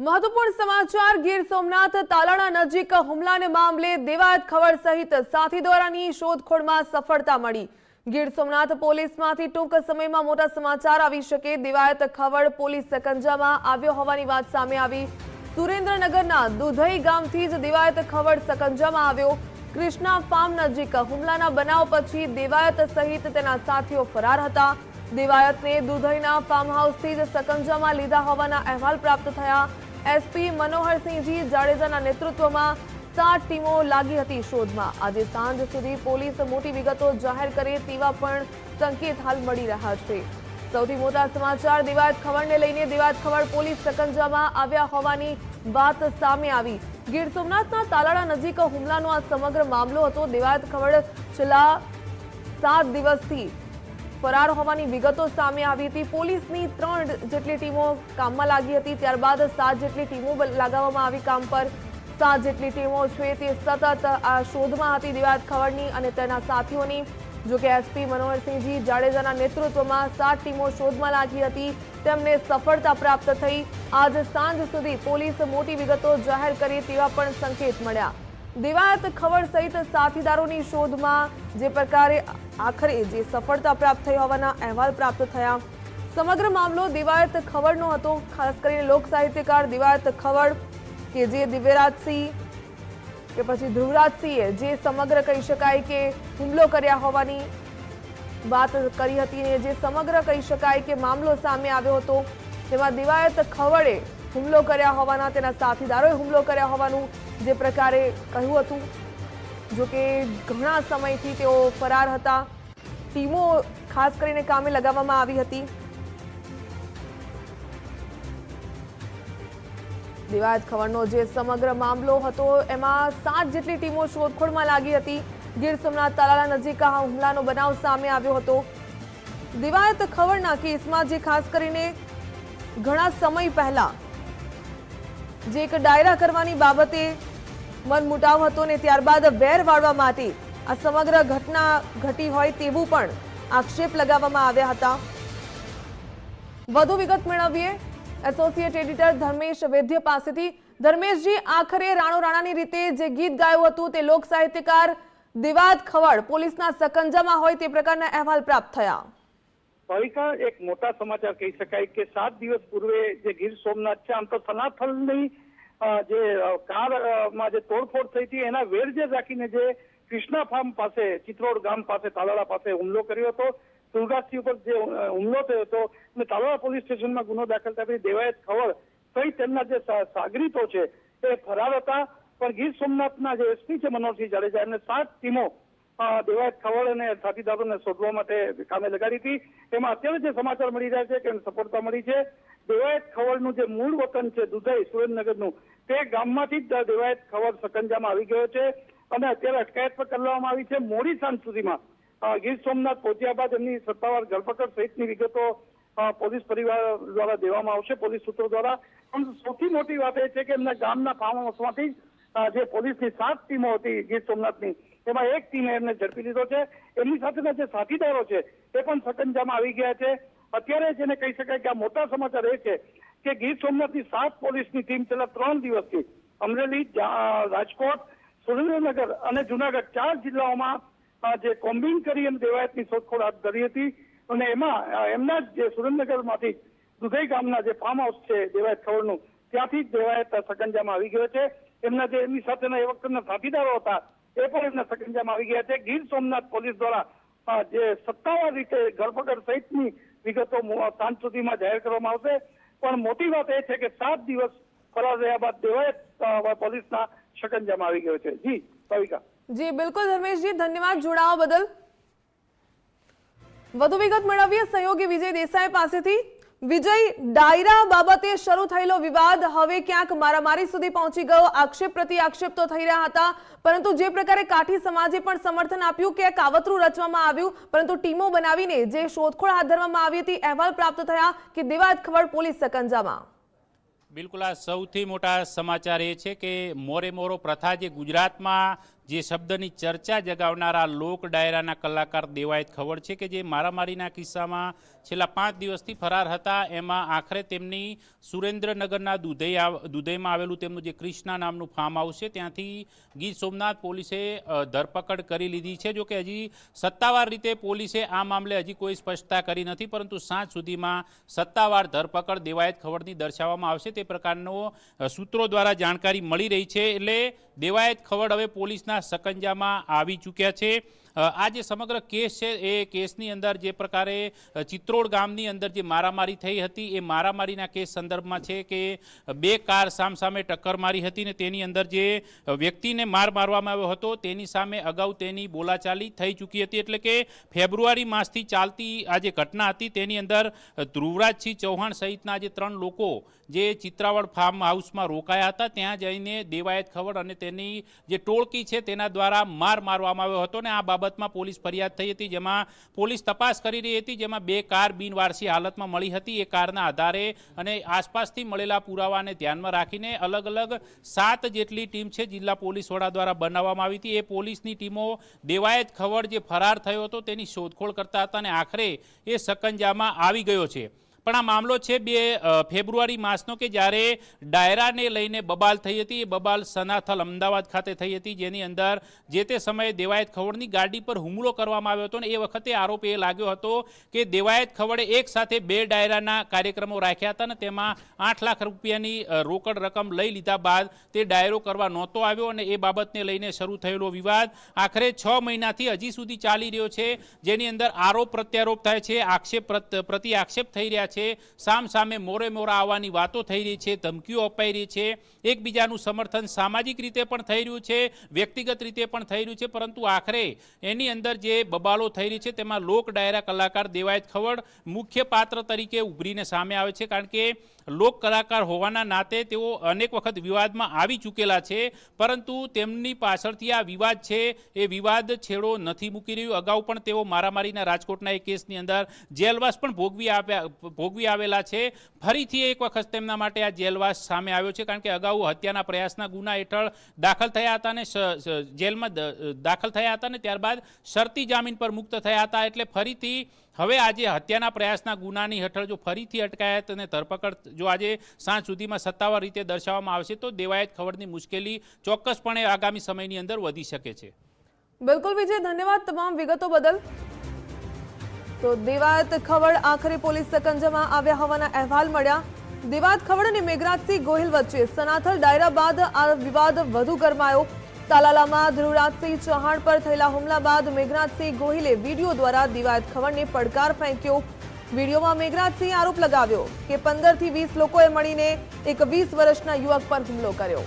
મહત્વપૂર્ણ સમાચાર, ગીર સોમનાથ તાલાણા નજીક હુમલાને મામલે દેવાયત ખબર સહિત સાથી દ્વારાની શોધખોળમાં સફળતા મળી. ગીર સોમનાથ પોલીસમાંથી ટૂંક સમયમાં મોટા સમાચાર આવી શકે. દેવાયત ખવડ પોલીસ સકંજામાં આવ્યો હોવાની વાત સામે આવી. સુરેન્દ્રનગરના દુધઈ ગામથી જ દેવાયત ખવડ સકંજામાં આવ્યો. કૃષ્ણા ફાર્મ નજીક હુમલાના બનાવ પછી દેવાયત સહિત તેના સાથીઓ ફરાર હતા. દેવાયતને દુધઈના ફાર્મ હાઉસથી જ સકંજામાં લીધા હોવાના અહેવાલ પ્રાપ્ત થયા. એસપી મનોહરસિંહજી જાડેજાના નેતૃત્વમાં સાત ટીમો લાગી હતી શોધમાં. આજે સાંજ સુધી પોલીસ મોટી વિગતો જાહેર કરે તેવા પણ સંકેત હાલ મળી રહ્યા છે. સૌથી મોટા સમાચાર, દિવાત ખબરને લઈને દિવાત ખબર પોલીસ સકંજામાં આવ્યા હોવાની વાત સામે આવી. ગીર સોમનાથના તાલાળા નજીક હુમલાનો આ સમગ્ર મામલો હતો. દિવાત ખબર છેલ્લા સાત દિવસથી ફરાર હોવાની વિગતો સામે આવી હતી. પોલીસની ત્રણ જેટલી ટીમો કામમાં લાગી હતી, ત્યારબાદ સાત જેટલી ટીમો લગાવવામાં આવી કામ પર. સાત જેટલી ટીમો છે તે સતત આ શોધમાં હતી. દિવાદ ખવડની અને તેના સાથીઓની, જોકે એસપી મનોહરસિંહજી જાડેજાના નેતૃત્વમાં સાત ટીમો શોધમાં લાગી હતી. તેમને સફળતા પ્રાપ્ત થઈ. આજ સાંજ સુધી પોલીસ મોટી વિગતો જાહેર કરી તેવા પણ સંકેત મળ્યા. દિવાયત ખવડ સહિત સાથીદારોની શોધમાં જે પ્રકારે આખરે જે સફળતા પ્રાપ્ત થઈ હોવાના અહેવાલ પ્રાપ્ત થયા. સમગ્ર મામલો દિવાયત ખવડનો હતો. ખાસ કરીને લોક સાહિત્યકાર દિવાયત ખવડ કે જે દિવ્યરાજસિંહ કે પછી ધ્રુવરાજસિંહે જે સમગ્ર કહી શકાય કે હુમલો કર્યા હોવાની વાત કરી હતી ને જે સમગ્ર કહી શકાય કે મામલો સામે આવ્યો હતો. તેમાં દિવાયત ખવડે હુમલો કર્યા હોવાના, તેના સાથીદારોએ હુમલો કર્યા હોવાનું જે પ્રકારે કહ્યું હતું જોકે ઘણા સમયથી તેઓ ફરાર હતા. ટીમો ખાસ કરીને કામે લગાવવામાં આવી હતી. દિવાયત ખબરનો જે સમગ્ર મામલો હતો, એમાં સાત જેટલી ટીમો શોધખોળમાં લાગી હતી. ગીર સોમનાથ તાલાલા નજીક આ હુમલાનો બનાવ સામે આવ્યો હતો. દિવાયત ખબરના કેસમાં જે ખાસ કરીને ઘણા સમય પહેલા, જે એક ડાયરા કરવાની બાબતે મનમુટાવ હતો ને ત્યારબાદ વેર વાળવામાં હતી. આ સમગ્ર ઘટના ઘટી હોય તેવું પણ આક્ષેપ લગાવવામાં આવ્યા હતા. વધુ વિગત મેળવીએ. એસોસિએટ એડિટર ધર્મેશ વૈદ્ય પાસેથી. ધર્મેશજી આખરે રાણો રાણાની રીતે જે ગીત ગાયું હતું તે લોક સાહિત્યકાર દિવાદ ખવડ પોલીસના સકંજામાં હોય તે પ્રકારના અહેવાલ પ્રાપ્ત થયા. એક મોટા સમાચાર કહી શકાય કે સાત દિવસ પૂર્વે જે ગીર સોમનાથ છે આમ તો અ, જે અ, કાર અ, માં જે તોડફોડ થઈ હતી એના વેરજે રાખીને જે કૃષ્ણા ફાર્મ પાસે ચિત્રોડ ગામ પાસે તાલાળા પાસે હુમલો કર્યો હતો. સુરગાસી ઉપર જે હુમલો થયો હતો અને તાલાળા પોલીસ સ્ટેશનમાં ગુનો દાખલ કરી દેવાયત ખબર સહિત તેમના જે સાગરીતો છે તે ફરાર હતા. પણ ગીર સોમનાથના જે એસપી છે મનોહરસિંહ જાડેજા એમને સાત ટીમો દેવાયત ખવડ અને સાથીદારોને શોધવા માટે કામે લગાડી હતી. એમાં અત્યારે જે સમાચાર મળી રહ્યા છે કે સફળતા મળી છે. દેવાયત ખવડનું જે મૂળ વતન છે, દુધઈ, સુરેન્દ્રનગરનું, તે ગામમાંથી જ દેવાયત ખવડ સકંજામાં આવી ગયો છે અને અત્યારે અટકાયત પણ કરવામાં આવી છે. મોડી સાંજ સુધીમાં ગીર સોમનાથ પહોંચ્યા બાદ એમની સત્તાવાર ધરપકડ સહિતની વિગતો પોલીસ પરિવાર દ્વારા દેવામાં આવશે, પોલીસ સૂત્રો દ્વારા. પણ સૌથી મોટી વાત એ છે કે એમના ગામના ફાર્મ હાઉસમાંથી જે પોલીસની સાત ટીમો હતી ગીર સોમનાથની એમાં એક ટીમે એમને ઝડપી લીધો છે. એમની સાથેના જે સાથીદારો છે, એ પણ સકંજામાં આવી ગયા છે. અત્યારે જેને કહી શકાય કે આ મોટા સમાચાર એ છે કે ગીર સોમનાથની સાત પોલીસની ટીમ છેલ્લા ત્રણ દિવસથી અમરેલી રાજકોટ, સુરેન્દ્રનગર અને જુનાગઢ ચાર જિલ્લાઓમાં જે કોમ્બિંગ કરી અને દેવાયતની શોધખોળ હાથ ધરી હતી. અને એમાં એમના જ જે સુરેન્દ્રનગરમાંથી દુધઈ ગામના જે ફાર્મ હાઉસ છે, દેવાયત ખવડનું, ત્યાંથી જ દેવાયત સકંજામાં આવી ગયો છે. એમના જે, એમની સાથેના એ વખતના સાથીદારો હતા એ પણ એમના સકંજામાં આવી ગયા છે. ગીર સોમનાથ પોલીસ દ્વારા જે સત્તાવાર રીતે ધરપકડ સહિતની વિગતો સાંજ સુધીમાં જાહેર કરવામાં આવશે. પણ મોટી વાત એ છે કે સાત દિવસ ફરાર રહ્યા બાદ દેવાયત પોલીસના સકંજામાં આવી ગયો છે. જી, ભાવિકા. જી, બિલકુલ ધર્મેશજી, ધન્યવાદ જોડાવા બદલ. વધુ વિગત મેળવીએ સહયોગી વિજય દેસાઈ પાસેથી. વિજય ડાયરા બાબતે શરૂ થયેલો વિવાદ હવે ક્યાંક મારામારી સુધી પહોંચી ગયો. આક્ષેપ પ્રતિ આક્ષેપ તો થઈ રહ્યા હતા, પરંતુ જે પ્રકારે કાઠી સમાજે પણ સમર્થન આપ્યું કે કાવતરું રચવામાં આવ્યું, પરંતુ ટીમો બનાવીને જે શોધખોળ હાથ ધરવામાં આવી હતી, અહેવાલ પ્રાપ્ત થયા કે દેવાયત ખબર પોલીસ સકંજામાં. બિલકુલ, આ સૌથી મોટા સમાચાર એ છે કે મોરે મોરો પ્રથા જે ગુજરાતમાં જે શબ્દની ચર્ચા જગાવનારા લોક ડાયરાના કલાકાર દેવાયત ખવડ છે કે જે મારામારીના કિસ્સામાં છેલ્લા પાંચ દિવસથી ફરાર હતા, એમાં આખરે તેમની સુરેન્દ્રનગરના દુધઈ દુધઈમાં આવેલું તેમનું જે ક્રિષ્ના નામનું ફાર્મ હાઉસ છે, ત્યાંથી ગીર સોમનાથ પોલીસે ધરપકડ કરી લીધી છે. જો કે હજી સત્તાવાર રીતે પોલીસે આ મામલે હજી કોઈ સ્પષ્ટતા કરી નથી, પરંતુ સાંજ સુધીમાં સત્તાવાર ધરપકડ દેવાયત ખવડની દર્શાવવામાં આવશે. તે પ્રકારનો સૂત્રો દ્વારા જાણકારી મળી રહી છે. એટલે દેવાયત ખવડ હવે પોલીસના સકંજામાં આવી ચૂક્યા છે. આ જે સમગ્ર કેસ છે, એ કેસની અંદર જે પ્રકારે ચિત્રોડ ગામની અંદર જે મારામારી થઈ હતી, એ મારામારીના કેસ સંદર્ભમાં છે કે બે કાર સામસામે ટક્કર મારી હતી ને તેની અંદર જે વ્યક્તિને માર મારવામાં આવ્યો હતો, તેની સામે અગાઉ તેની બોલાચાલી થઈ ચૂકી હતી. એટલે કે ફેબ્રુઆરી માસથી ચાલતી આ જે ઘટના હતી, તેની અંદર ધ્રુવરાજસિંહ ચૌહાણ સહિતના જે ત્રણ લોકો જે ચિત્રાવળ ફાર્મ હાઉસમાં રોકાયા હતા, ત્યાં જઈને દેવાયત ખવડ અને તેની જે ટોળકી છે, તેના દ્વારા માર મારવામાં આવ્યો હતો ને આ બાબતમાં પોલીસ ફરિયાદ થઈ હતી, જેમાં પોલીસ તપાસ કરી રહી હતી, જેમાં બે કાર બિનવારસી હાલતમાં મળી હતી. એ કારના આધારે અને આસપાસથી મળેલા પુરાવાને ધ્યાનમાં રાખીને અલગ અલગ સાત જેટલી ટીમ છે જિલ્લા પોલીસ વડા દ્વારા બનાવવામાં આવી હતી. એ પોલીસની ટીમો દેવાયત ખવડ જે ફરાર થયો હતો તેની શોધખોળ કરતા હતા અને આખરે એ સકંજામાં આવી ગયો છે. પણ આ મામલો છે બે ફેબ્રુઆરી માસનો કે જ્યારે ડાયરાને લઈને બબાલ થઈ હતી. એ બબાલ સનાથલ અમદાવાદ ખાતે થઈ હતી. જેની અંદર જે તે સમયે દેવાયત ખવડની ગાડી પર હુમલો કરવામાં આવ્યો હતો ને એ વખતે આરોપ એ લાગ્યો હતો કે દેવાયત ખવડે એક સાથે બે ડાયરાના કાર્યક્રમો રાખ્યા હતા ને તેમાં આઠ લાખ રૂપિયાની રોકડ રકમ લઈ લીધા બાદ તે ડાયરો કરવા નહોતો આવ્યો અને એ બાબતને લઈને શરૂ થયેલો વિવાદ આખરે છ મહિનાથી હજી સુધી ચાલી રહ્યો છે. જેની અંદર આરોપ પ્રત્યારોપ થાય છે, આક્ષેપ પ્રતિ આક્ષેપ થઈ રહ્યા છે. સામ સામે મોરે મોરા આવવાની વાતો થઈ રહી છે, ધમકીઓ અપાઈ રહી છે, એકબીજાનું સમર્થન સામાજિક રીતે પણ થઈ રહ્યું છે, વ્યક્તિગત રીતે પણ થઈ રહ્યું છે, પરંતુ આખરે એની અંદર જે બબાલો થઈ રહી છે, તેમાં લોક ડાયરા કલાકાર દેવાયત ખવડ મુખ્ય પાત્ર તરીકે ઉભરીને સામે આવે છે, કારણ કે લોક કલાકાર હોવાના નાતે તેઓ અનેક વખત વિવાદમાં આવી ચૂકેલા છે, પરંતુ તેમની પાછળથી આ વિવાદ છે, એ વિવાદ છેડો નથી મૂકી રહ્યું. અગાઉ પણ તેઓ મારામારીના રાજકોટના એક કેસની અંદર જેલવાસ પણ ભોગવી આવ્યા ભોગવી આવેલા છે. ફરીથી એક વખત તેમના માટે આ જેલવાસ સામે આવ્યો છે, કારણ કે અગાઉ હત્યાના પ્રયાસના ગુના હેઠળ દાખલ થયા હતા અને જેલમાં દાખલ થયા હતા ને ત્યારબાદ શરતી જામીન પર મુક્ત થયા હતા, એટલે ફરીથી હવે આજે હત્યાના પ્રયાસના ગુનાની હેઠળ જો ફરીથી અટકાયત અને ધરપકડ જો આજે સાંજ સુધીમાં સત્તાવાર રીતે દર્શાવવામાં આવશે, તો દેવાયત ખવડની મુશ્કેલી ચોક્કસપણે આગામી સમયની અંદર વધી શકે છે. બિલકુલ વિજય, ધન્યવાદ તમામ વિગતો બદલ. તો દેવાયત ખવડ આખરે પોલીસ સકંજામાં આવ્યા હોવાના અહેવાલ મળ્યા. દેવાત ખવડ અને મેઘરાજસિંહ ગોહિલ વચ્ચે સનાથલ ડાયરા બાદ આ વિવાદ વધુ ગરમાયો. તાલાલામાં ધ્રુવરાજસિંહ ચૌહાણ પર થયેલા હુમલા બાદ મેઘરાજસિંહ ગોહિલે વીડિયો દ્વારા દિવાયત ખવડને પડકાર ફેંક્યો. વિડીયોમાં મેઘરાજસિંહ આરોપ લગાવ્યો કે પંદરથી વીસ લોકોએ મળીને એક વીસ વર્ષના યુવક પર હુમલો કર્યો.